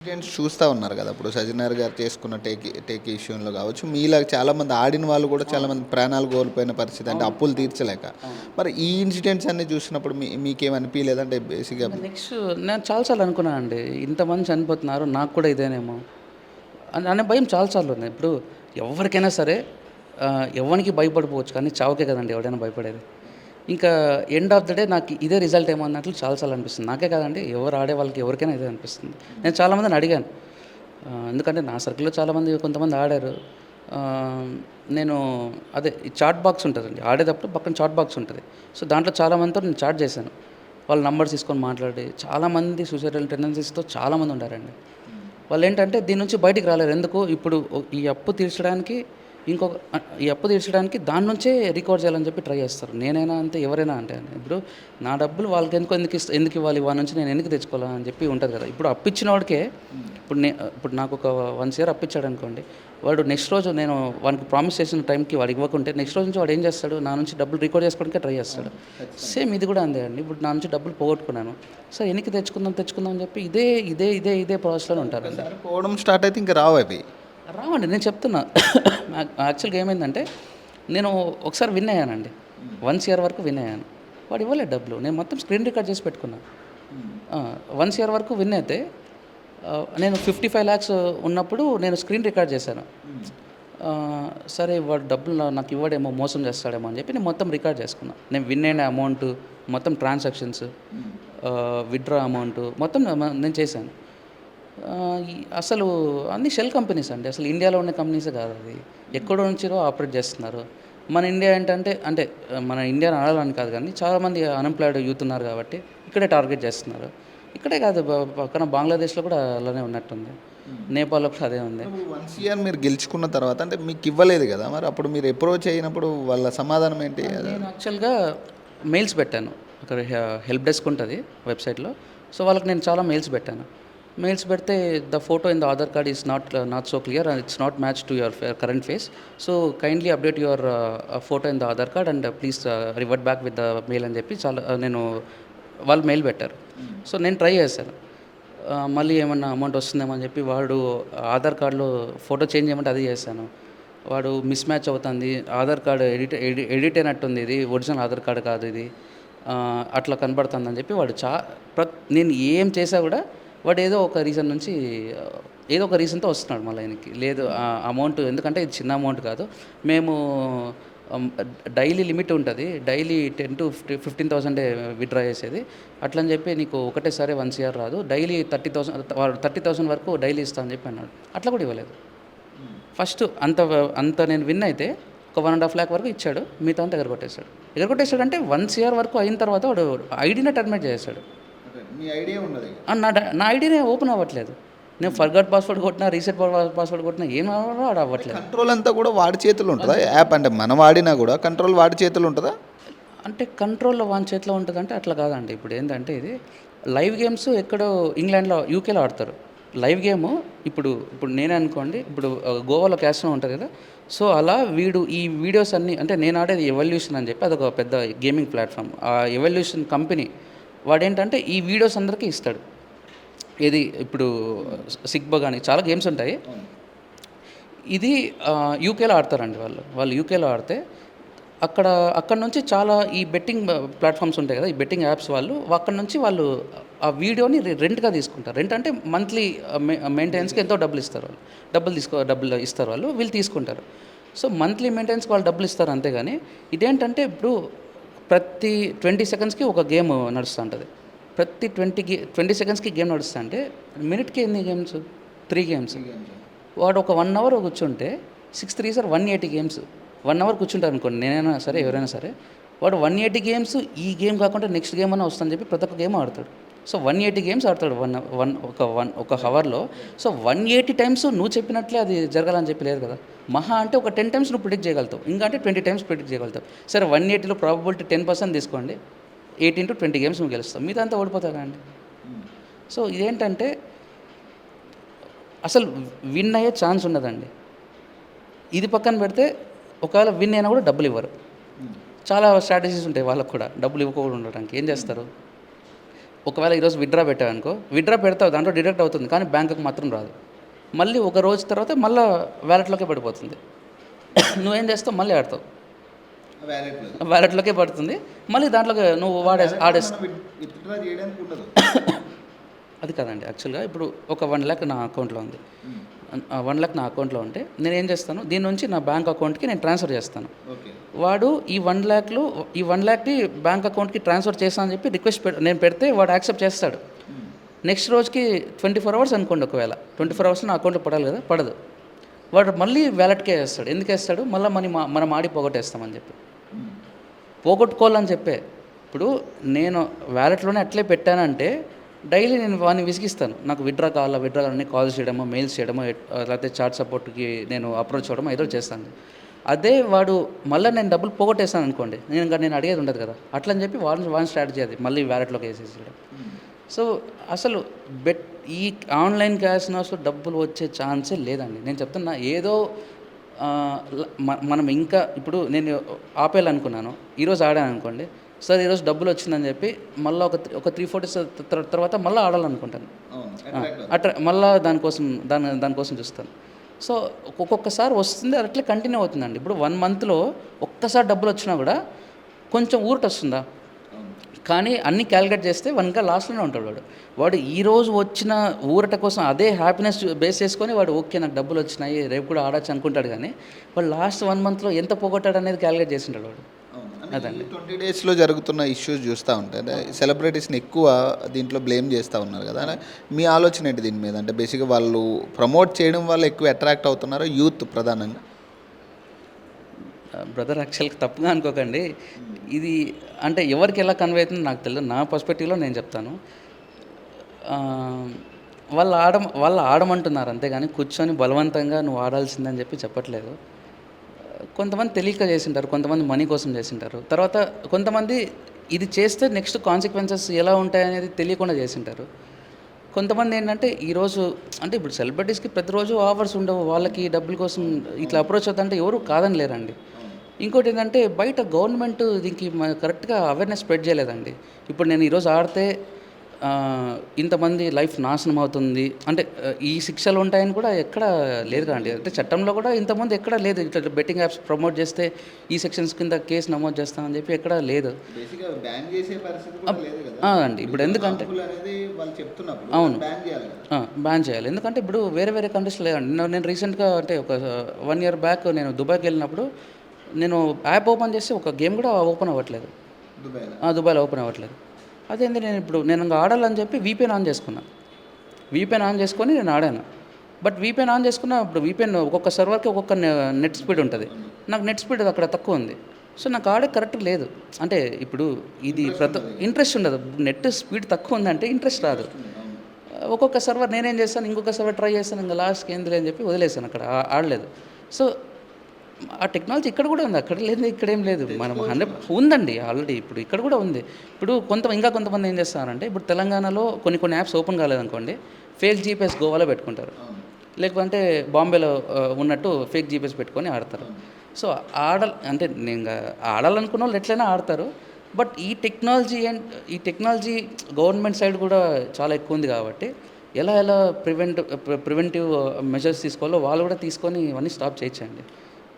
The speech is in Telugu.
ఇన్సిడెంట్స్ చూస్తూ ఉన్నారు కదా ఇప్పుడు సజ్జనార్ గారు చేసుకున్న టేక్ టేక్ ఇష్యూలో కావచ్చు. మీలా చాలా మంది ఆడిన వాళ్ళు కూడా చాలా మంది ప్రాణాలు కోల్పోయిన పరిస్థితి. అంటే అప్పులు తీర్చలేక. మరి ఈ ఇన్సిడెంట్స్ అన్ని చూసినప్పుడు మీ మీకేమనిపించలేదంటే బేసిక్గా నెక్స్ట్ నేను చాలాసార్లు అనుకున్నాను అండి ఇంతమంది చనిపోతున్నారు నాకు కూడా ఇదేనేమో. అని అనే భయం చాలాసార్లు ఉంది. ఇప్పుడు ఎవరికైనా సరే ఎవరికి భయపడిపోవచ్చు? కానీ చావుకే కదండి ఎవరైనా భయపడేది. ఇంకా ఎండ్ ఆఫ్ ద డే నాకు ఇదే రిజల్ట్ ఏమో అన్నట్లు చాలాసార్లు అనిపిస్తుంది. నాకే కాదండి ఎవరు ఆడే వాళ్ళకి ఎవరికైనా ఇదే అనిపిస్తుంది. నేను చాలామందిని అడిగాను. ఎందుకంటే నా సర్కిల్లో చాలామంది కొంతమంది ఆడారు. నేను అదే ఈ చాట్ బాక్స్ ఉంటుందండి ఆడేటప్పుడు పక్కన చాట్ బాక్స్ ఉంటుంది. సో దాంట్లో చాలామందితో నేను చాట్ చేశాను. వాళ్ళ నంబర్స్ తీసుకొని మాట్లాడి చాలామంది సూసైడల్ టెండెన్సీస్తో చాలామంది ఉండారండి. వాళ్ళు ఏంటంటే దీని నుంచి బయటికి రాలేరు. ఎందుకు? ఇప్పుడు ఈ అప్పు తీర్చడానికి ఇంకొక ఈ అప్పు తీర్చడానికి దాని నుంచే రికార్డ్ చేయాలని చెప్పి ట్రై చేస్తారు. నేనైనా అంతే ఎవరైనా అంటే ఇప్పుడు నా డబ్బులు వాళ్ళకి ఎందుకు ఎందుకు ఇస్తా ఎందుకు ఇవ్వాలి? వాళ్ళ నుంచి నేను ఎందుకు తెచ్చుకోవాలా అని చెప్పి ఉంటుంది కదా. ఇప్పుడు అప్పు ఇచ్చిన వాడికే ఇప్పుడు నే ఇప్పుడు నాకు ఒక వన్స్ ఇయర్ అప్పిచ్చాడు అనుకోండి వాడు నెక్స్ట్ రోజు నేను వానికి ప్రామిస్ చేసిన టైంకి వాడు ఇవ్వకుంటే నెక్స్ట్ రోజు నుంచి వాడు ఏం చేస్తాడు? నా నుంచి డబ్బులు రికార్డ్ చేసుకోవడానికి ట్రై చేస్తాడు. సేమ్ ఇది కూడా అంతే అండి. ఇప్పుడు నా నుంచి డబ్బులు పోగొట్టుకున్నాను. సో ఎనికి తెచ్చుకుందాం తెచ్చుకుందాం అని చెప్పి ఇదే ఇదే ఇదే ఇదే ప్రాసెస్లో ఉంటారండి పోవడం స్టార్ట్ అయితే ఇంకా రావు అవి. రావండి నేను చెప్తున్నా. యాక్చువల్గా ఏమైందంటే నేను ఒకసారి విన్ అయ్యానండి. వన్స్ ఇయర్ వరకు విన్ అయ్యాను. వాడు ఇవ్వలేదు డబ్బులు. నేను మొత్తం స్క్రీన్ రికార్డ్ చేసి పెట్టుకున్నా. వన్స్ ఇయర్ వరకు విన్ అయితే నేను ఫిఫ్టీ ఫైవ్ ల్యాక్స్ ఉన్నప్పుడు నేను స్క్రీన్ రికార్డ్ చేశాను. సరే వాడు డబ్బులు నాకు ఇవ్వడేమో మోసం చేస్తాడేమో అని చెప్పి నేను మొత్తం రికార్డ్ చేసుకున్నా. నేను విన్ అయిన అమౌంట్ మొత్తం ట్రాన్సాక్షన్స్ విత్డ్రా అమౌంట్ మొత్తం నేను చేశాను. అసలు అన్ని షెల్ కంపెనీస్ అండి. అసలు ఇండియాలో ఉన్న కంపెనీసే కాదు అది ఎక్కడో నుంచిరో ఆపరేట్ చేస్తున్నారు. మన ఇండియా ఏంటంటే అంటే మన ఇండియా ఆడాలని కాదు కానీ చాలామంది అన్ఎంప్లాయిడ్ యూత్ ఉన్నారు కాబట్టి ఇక్కడే టార్గెట్ చేస్తున్నారు. ఇక్కడే కాదు పక్కన బంగ్లాదేశ్లో కూడా అలానే ఉన్నట్టుంది. నేపాల్లో కూడా అదే ఉంది. వన్స్ ఇయర్ మీరు గెలుచుకున్న తర్వాత అంటే మీకు ఇవ్వలేదు కదా మరి? అప్పుడు మీరు అప్రోచ్ అయినప్పుడు వాళ్ళ సమాధానం ఏంటి? నేను యాక్చువల్గా మెయిల్స్ పెట్టాను. అక్కడ హెల్ప్ డెస్క్ ఉంటుంది వెబ్సైట్లో సో వాళ్ళకి నేను చాలా మెయిల్స్ పెట్టాను. మెయిల్స్ పెడితే the photo in the Aadhaar card is not not so clear and it's not match to your current face so kindly update your photo in the Aadhaar card and please revert back with the mail అని చెప్పి చాలా uh, నేను వాళ్ళు మెయిల్ పెట్టారు. సో నేను ట్రై చేశాను. మళ్ళీ ఏమన్నా అమౌంట్ వస్తుందేమో అని చెప్పి వాడు ఆధార్ కార్డులో ఫోటో చేంజ్ చేయమంటే అది చేశాను. వాడు మిస్ మ్యాచ్ అవుతుంది. ఆధార్ కార్డు ఎడిట్ ఎడి ఎడిట్ అయినట్టుంది ఇది. ఒరిజినల్ ఆధార్ కార్డు కాదు ఇది. అట్లా కనబడుతుంది అని చెప్పి వాడు చా ప్ర నేను ఏం చేసా కూడా బట్ ఏదో ఒక రీజన్ నుంచి ఏదో ఒక రీజన్తో వస్తున్నాడు మళ్ళీ ఆయనకి లేదు ఆ అమౌంట్ ఎందుకంటే ఇది చిన్న అమౌంట్ కాదు. మేము డైలీ లిమిట్ ఉంటుంది. Daily ten to fifty fifteen థౌసండే withdraw చేసేది. అట్లని చెప్పి నీకు ఒకటేసారి వన్ సిఆర్ రాదు. Daily thirty thousand thirty thousand వరకు డైలీ ఇస్తా అని చెప్పి అన్నాడు. అట్లా కూడా ఇవ్వలేదు. ఫస్ట్ అంత అంత నేను విన్ అయితే ఒక వన్ అండ్ హాఫ్ ల్యాక్ వరకు ఇచ్చాడు. మిగతా అంతా ఎగరగొట్టేశాడు. ఎగరగొట్టేశాడు అంటే వన్ సిఆర్ వరకు అయిన తర్వాత వాడు ఐడినే టర్మినేట్ చేశాడు నా నా ఐడినే ఓపెన్ అవ్వట్లేదు. నేను ఫర్గట్ పాస్వర్డ్ కొట్టినా రీసెట్ పాస్వర్డ్ కొట్టినా ఏం వాడు అవ్వట్లేదు. కంట్రోల్ అంతా కూడా వాడి చేతులు ఉంటుందా? యాప్ అంటే మనం వాడినా కూడా కంట్రోల్ వాడి చేతులు ఉంటుందా? అంటే కంట్రోల్లో వాని చేతిలో ఉంటుందంటే అట్లా కాదండి. ఇప్పుడు ఏంటంటే ఇది లైవ్ గేమ్స్ ఎక్కడో ఇంగ్లాండ్లో యూకేలో ఆడతారు. లైవ్ గేమ్ ఇప్పుడు ఇప్పుడు నేనే అనుకోండి ఇప్పుడు గోవాలో క్యాసినో ఉంటుంది కదా. సో అలా వీడు ఈ వీడియోస్ అన్నీ అంటే నేను ఆడేది ఎవల్యూషన్ అని చెప్పి అదొక పెద్ద గేమింగ్ ప్లాట్ఫామ్. ఆ ఎవల్యూషన్ కంపెనీ వాడేంటంటే ఈ వీడియోస్ అందరికీ ఇస్తాడు. ఇది ఇప్పుడు సిగ్బా కానీ చాలా గేమ్స్ ఉంటాయి. ఇది యూకేలో ఆడతారండి వాళ్ళు. వాళ్ళు యూకేలో ఆడితే అక్కడ అక్కడ నుంచి చాలా ఈ బెట్టింగ్ ప్లాట్ఫామ్స్ ఉంటాయి కదా ఈ బెట్టింగ్ యాప్స్ వాళ్ళు అక్కడ నుంచి వాళ్ళు ఆ వీడియోని రెంట్గా తీసుకుంటారు. రెంట్ అంటే మంత్లీ మెయింటెనెన్స్కి ఎంతో డబ్బులు ఇస్తారు వాళ్ళు. డబ్బులు తీసుకో డబ్బులు ఇస్తారు వాళ్ళు వీళ్ళు తీసుకుంటారు. సో మంత్లీ మెయింటెనెన్స్కి వాళ్ళు డబ్బులు ఇస్తారు అంతేగాని ఇదేంటంటే ఇప్పుడు ప్రతి ట్వంటీ సెకండ్స్కి ఒక గేమ్ నడుస్తూ ఉంటుంది ప్రతి ట్వంటీ గే ట్వంటీ సెకండ్స్కి గేమ్ నడుస్తా అంటే మినిట్కి ఎన్ని గేమ్స్? Three games. వాడు ఒక వన్ అవర్ కూర్చుంటే six three sir one eighty games. One hour కూర్చుంటారు అనుకోండి నేనైనా సరే ఎవరైనా సరే. వాడు వన్ ఎయిటీ గేమ్స్ ఈ గేమ్ కాకుండా నెక్స్ట్ గేమ్ అన్న వస్తుందని చెప్పి ప్రతి ఒక్క గేమ్ ఆడతాడు. సో వన్ ఎయిటీ గేమ్స్ ఆడతాడు. వన్ వన్ ఒక వన్ ఒక హవర్లో సో వన్ ఎయిటీ టైమ్స్ నువ్వు చెప్పినట్లే అది జరగాలని చెప్పి లేదు కదా. మహా అంటే ఒక టెన్ టైమ్స్ నువ్వు ప్రిడిక్ట్ చేయగలుగుతావు. ఇంకా అంటే ట్వంటీ టైమ్స్ ప్రిడిక్ట్ చేయగలుగుతావు. సరే వన్ ఎయిటీలో ప్రాబబిలిటీ టెన్ పర్సెంట్ తీసుకోండి. ఎయిటీన్ టు ట్వంటీ గేమ్స్ నువ్వు గెలుస్తావు. మిగతా అంతా ఓడిపోతావు అండి? సో ఇదేంటంటే అసలు విన్ అయ్యే ఛాన్స్ ఉండదండి ఇది పక్కన పెడితే ఒకవేళ విన్ అయినా కూడా డబ్బులు ఇవ్వరు. చాలా స్ట్రాటజీస్ ఉంటాయి వాళ్ళకు కూడా. డబ్బులు ఇవ్వకుండా ఉండడానికి ఏం చేస్తారు? ఒకవేళ ఈరోజు విత్డ్రా పెట్టావు అనుకో విత్డ్రా పెడతావు దాంట్లో డిడక్ట్ అవుతుంది కానీ బ్యాంకుకి మాత్రం రాదు. మళ్ళీ ఒక రోజు తర్వాత మళ్ళీ వ్యాలెట్లోకే పడిపోతుంది. నువ్వేం చేస్తావు? మళ్ళీ ఆడతావు. వ్యాలెట్లోకే పడుతుంది. మళ్ళీ దాంట్లోకి నువ్వు వాడే ఆడే అది కాదండి. యాక్చువల్గా ఇప్పుడు ఒక వన్ ల్యాక్ నా అకౌంట్లో ఉంది. వన్ ల్యాక్ నా అకౌంట్లో ఉంటే నేను ఏం చేస్తాను? దీని నుంచి నా బ్యాంక్ అకౌంట్కి నేను ట్రాన్స్ఫర్ చేస్తాను. వాడు ఈ వన్ ల్యాక్లు ఈ వన్ ల్యాక్ని బ్యాంక్ అకౌంట్కి ట్రాన్స్ఫర్ చేస్తాను అని చెప్పి రిక్వెస్ట్ నేను పెడితే వాడు యాక్సెప్ట్ చేస్తాడు. నెక్స్ట్ రోజుకి ట్వంటీ ఫోర్ అవర్స్ అనుకోండి ఒకవేళ. ట్వంటీ ఫోర్ అవర్స్ నా అకౌంట్లో పడాలి కదా? పడదు. వాడు మళ్ళీ వ్యాలెట్కే వేస్తాడు. ఎందుకు వేస్తాడు? మళ్ళీ మనీ మా మనం ఆడి పోగొట్టేస్తామని చెప్పి. పోగొట్టుకోవాలని చెప్పే. ఇప్పుడు నేను వ్యాలెట్లోనే అట్లే పెట్టానంటే డైలీ నేను వాడిని విసిగిస్తాను. నాకు విడ్రా కావాలా విడ్రా కావాలని కాల్స్ చేయడమో మెయిల్స్ చేయడమో లేకపోతే చాట్ సపోర్ట్కి నేను అప్రోచ్ అవ్వడమో ఏదో చేస్తాను. అదే వాడు మళ్ళీ నేను డబ్బులు పోగొట్టేస్తాను అనుకోండి. నేను ఇంకా నేను అడిగేది ఉండదు కదా. అట్లా అని చెప్పి వాడిని వాడిని స్ట్రాటజీ అది. మళ్ళీ వ్యాలెట్లోకి వేసేసేయడం. సో అసలు బెట్ ఈ ఆన్లైన్ క్యాసినోస్లో డబ్బులు వచ్చే ఛాన్సే లేదండి. నేను చెప్తున్నా ఏదో మనం ఇంకా ఇప్పుడు నేను ఆపేయాలనుకున్నాను. ఈరోజు ఆడాను అనుకోండి. సార్ ఈరోజు డబ్బులు వచ్చిందని చెప్పి మళ్ళీ ఒక త్రీ- ఒక త్రీ ఫోర్ డేస్ తర్వాత మళ్ళీ ఆడాలనుకుంటాను. అట్లా మళ్ళీ దానికోసం దాని దానికోసం చూస్తాను. సో ఒక్కొక్కసారి వస్తుంది అట్లే కంటిన్యూ అవుతుందండి. ఇప్పుడు వన్ మంత్లో ఒక్కసారి డబ్బులు వచ్చినా కూడా కొంచెం ఊరట వస్తుందా కానీ అన్ని క్యాలిక్యులేట్ చేస్తే వన్గా లాస్ట్లోనే ఉంటాడు వాడు. వాడు ఈ రోజు వచ్చిన ఊరట కోసం అదే హ్యాపీనెస్ బేస్ చేసుకొని వాడు ఓకే నాకు డబ్బులు వచ్చినాయి రేపు కూడా ఆడచ్చు అనుకుంటాడు కానీ వాడు లాస్ట్ వన్ మంత్లో ఎంత పోగొట్టాడు అనేది క్యాలిక్యులేట్ చేసింటాడు వాడు. అదండి. ట్వంటీ డేస్లో జరుగుతున్న ఇష్యూస్ చూస్తూ ఉంటే అంటే సెలబ్రిటీస్ని ఎక్కువ దీంట్లో బ్లేమ్ చేస్తూ ఉన్నారు కదా. మీ ఆలోచన ఏంటి దీని మీద? అంటే బేసిక్గా వాళ్ళు ప్రమోట్ చేయడం వల్ల ఎక్కువ అట్రాక్ట్ అవుతున్నారు యూత్ ప్రధానంగా? బ్రదర్ యాక్చువల్గా తప్పుగా అనుకోకండి. ఇది అంటే ఎవరికి ఎలా కన్వే అవుతుందో నాకు తెలియదు నా పర్స్పెక్టివ్లో నేను చెప్తాను. వాళ్ళు ఆడ వాళ్ళు ఆడమంటున్నారు అంతేగాని కూర్చొని బలవంతంగా నువ్వు ఆడాల్సిందని చెప్పి చెప్పట్లేదు. కొంతమంది తెలియక చేసింటారు కొంతమంది మనీ కోసం చేసింటారు. తర్వాత కొంతమంది ఇది చేస్తే నెక్స్ట్ కాన్సిక్వెన్సెస్ ఎలా ఉంటాయనేది తెలియకుండా చేసింటారు. కొంతమంది ఏంటంటే ఈరోజు అంటే ఇప్పుడు సెలబ్రిటీస్కి ప్రతిరోజు ఆఫర్స్ ఉండవు వాళ్ళకి డబ్బుల కోసం ఇట్లా అప్రోచ్ అవుతుందంటే ఎవరు కాదని లేరండి. ఇంకోటి ఏంటంటే బయట గవర్నమెంట్ దీనికి కరెక్ట్గా అవేర్నెస్ స్ప్రెడ్ చేయలేదండి. ఇప్పుడు నేను ఈరోజు ఆడితే ఇంతమంది లైఫ్ నాశనం అవుతుంది. అంటే ఈ శిక్షలు ఉంటాయని కూడా ఎక్కడ లేదు కదండి. అంటే చట్టంలో కూడా ఇంతమంది ఎక్కడ లేదు. ఇట్లా బెట్టింగ్ యాప్స్ ప్రమోట్ చేస్తే ఈ సెక్షన్స్ కింద కేసు నమోదు చేస్తామని చెప్పి ఎక్కడ లేదు. అండి. ఇప్పుడు ఎందుకంటే అవును. బ్యాన్ చేయాలి ఎందుకంటే ఇప్పుడు వేరే వేరే కంట్రీస్లో లేదండి. నేను- రీసెంట్గా అంటే ఒక వన్ ఇయర్ బ్యాక్ నేను దుబాయ్కి వెళ్ళినప్పుడు నేను యాప్ ఓపెన్ చేసి ఒక గేమ్ కూడా ఓపెన్ అవ్వట్లేదు. దుబాయ్లో ఓపెన్ అవ్వట్లేదు. అదేంటి నేను ఇప్పుడు నేను ఇంకా ఆడాలని చెప్పి వీపీఎన్ ఆన్ చేసుకున్నాను వీపీఎన్ ఆన్ చేసుకొని నేను ఆడాను. బట్ వీపీఎన్ ఆన్ చేసుకున్న ఇప్పుడు వీపీఎన్ ఒక్కొక్క సర్వర్కి ఒక్కొక్క నెట్ స్పీడ్ ఉంటుంది. నాకు నెట్ స్పీడ్ అక్కడ తక్కువ ఉంది. సో నాకు ఆడే కరెక్ట్ లేదు. అంటే ఇప్పుడు ఇది ప్రతి ఇంట్రెస్ట్ ఉండదు. నెట్ స్పీడ్ తక్కువ ఉందంటే ఇంట్రెస్ట్ రాదు. ఒక్కొక్క సర్వర్ నేనేం చేస్తాను ఇంకొక సర్వర్ ట్రై చేస్తాను ఇంకా లాస్ట్కి ఏంది అని చెప్పి వదిలేసాను అక్కడ. ఆడలేదు. సో ఆ టెక్నాలజీ ఇక్కడ కూడా ఉంది. అక్కడ లేదు ఇక్కడేం లేదు. మనం హండ్రెడ్ ఉందండి ఆల్రెడీ ఇప్పుడు ఇక్కడ కూడా ఉంది. ఇప్పుడు కొంత ఇంకా కొంతమంది ఏం చేస్తారంటే ఇప్పుడు తెలంగాణలో కొన్ని కొన్ని యాప్స్ ఓపెన్ కాలేదనుకోండి ఫేక్ జీపీఎస్ గోవాలో పెట్టుకుంటారు. లేకపోతే బాంబేలో ఉన్నట్టు ఫేక్ జీపీఎస్ పెట్టుకొని ఆడతారు. సో ఆడ అంటే నేను ఆడాలనుకున్న వాళ్ళు ఎట్లయినా ఆడతారు. బట్ ఈ టెక్నాలజీ అండ్ ఈ టెక్నాలజీ గవర్నమెంట్ సైడ్ కూడా చాలా ఎక్కువ ఉంది కాబట్టి ఎలా ఎలా ప్రివెంట్ ప్రివెంటివ్ మెజర్స్ తీసుకోవాలో వాళ్ళు కూడా తీసుకొని ఇవన్నీ స్టాప్ చేయొచ్చండి